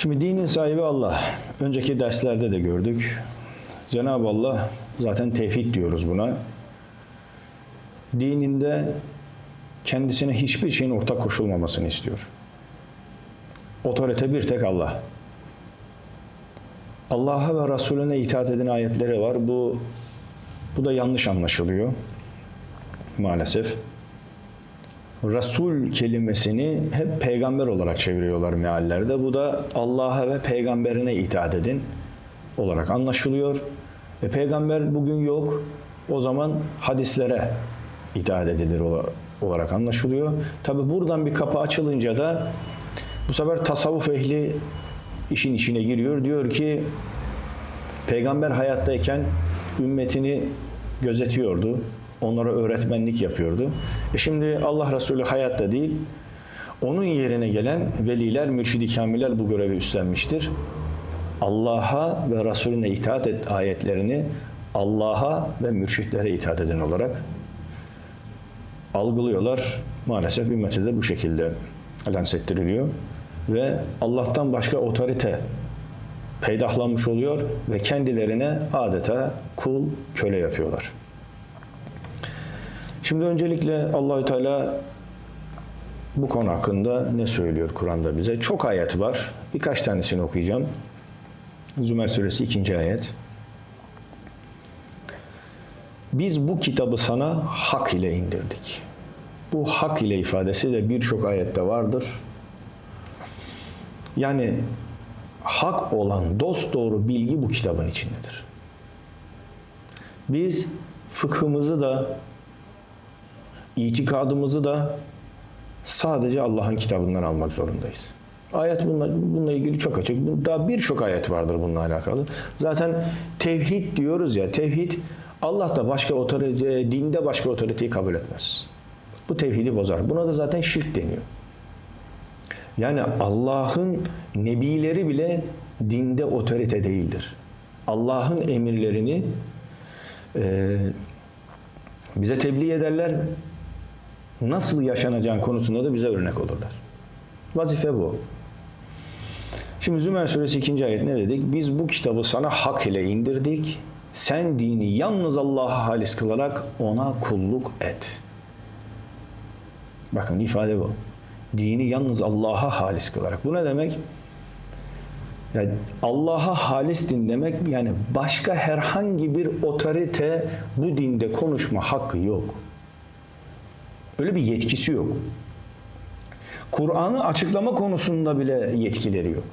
Şimdi dinin sahibi Allah. Önceki derslerde de gördük. Cenab-ı Allah zaten tevhid diyoruz buna. Dininde kendisine hiçbir şeyin ortak koşulmamasını istiyor. Otorite bir tek Allah. Allah'a ve Resulüne itaat eden ayetleri var. Bu bu da yanlış anlaşılıyor maalesef. Resul kelimesini hep peygamber olarak çeviriyorlar meallerde. Bu da Allah'a ve peygamberine itaat edin olarak anlaşılıyor. E, peygamber bugün yok. O zaman hadislere itaat edilir ola- olarak anlaşılıyor. Tabi buradan bir kapı açılınca da bu sefer tasavvuf ehli işin içine giriyor. Diyor ki peygamber hayattayken ümmetini gözetiyordu. Onlara öğretmenlik yapıyordu. E şimdi Allah Resulü hayatta değil. Onun yerine gelen veliler, mürşidi kamiller bu görevi üstlenmiştir. Allah'a ve Resulüne itaat et ayetlerini Allah'a ve mürşitlere itaat eden olarak algılıyorlar. Maalesef ümmete de bu şekilde lanse ettiriliyor. Ve Allah'tan başka otorite peydahlanmış oluyor ve kendilerine adeta kul, köle yapıyorlar. Şimdi öncelikle Allahü Teala bu konu hakkında ne söylüyor Kur'an'da bize? Çok ayet var. Birkaç tanesini okuyacağım. Zümer suresi 2. ayet. Biz bu kitabı sana hak ile indirdik. Bu hak ile ifadesi de birçok ayette vardır. Yani hak olan dost doğru bilgi bu kitabın içindedir. Biz fıkhımızı da itikadımızı da sadece Allah'ın kitabından almak zorundayız. Ayet bununla, bununla ilgili çok açık. Daha birçok ayet vardır bununla alakalı. Zaten tevhid diyoruz ya, tevhid Allah da başka otorite, dinde başka otoriteyi kabul etmez. Bu tevhidi bozar. Buna da zaten şirk deniyor. Yani Allah'ın nebileri bile dinde otorite değildir. Allah'ın emirlerini e, bize tebliğ ederler. Nasıl yaşanacağın konusunda da bize örnek olurlar. Vazife bu. Şimdi Zümer suresi 2. ayet ne dedik? Biz bu kitabı sana hak ile indirdik. Sen dini yalnız Allah'a halis kılarak ona kulluk et. Bakın ifade bu. Dini yalnız Allah'a halis kılarak. Bu ne demek? Yani Allah'a halis din demek yani başka herhangi bir otorite bu dinde konuşma hakkı yok. Öyle bir yetkisi yok. Kur'an'ı açıklama konusunda bile yetkileri yok.